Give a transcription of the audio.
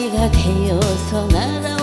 나이가 되어서 날아